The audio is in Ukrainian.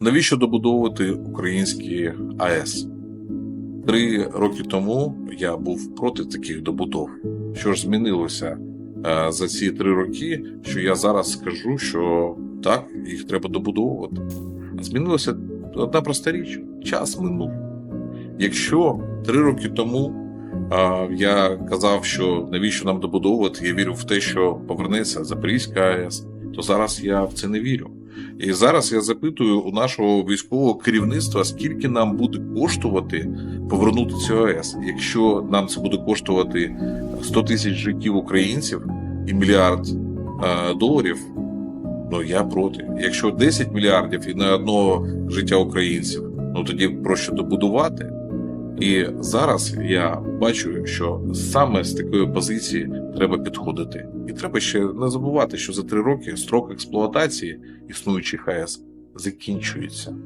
Навіщо добудовувати українські АЕС? Три роки тому я був проти таких добудов. Що ж змінилося е, за ці три роки, що я зараз скажу, що так, їх треба добудовувати. Змінилася одна проста річ: час минув. Якщо три роки тому е, я казав, що навіщо нам добудовувати, я вірю в те, що повернеться Запорізька АЕС, то зараз я в це не вірю. І зараз я запитую у нашого військового керівництва, скільки нам буде коштувати повернути цю АЕС. Якщо нам це буде коштувати 100 тисяч життів українців і мільярд е, доларів, ну я проти. Якщо 10 мільярдів і на одного життя українців, ну тоді проще добудувати. І зараз я бачу, що саме з такої позиції треба підходити. І треба ще не забувати, що за три роки строк експлуатації існуючих АЕС закінчується.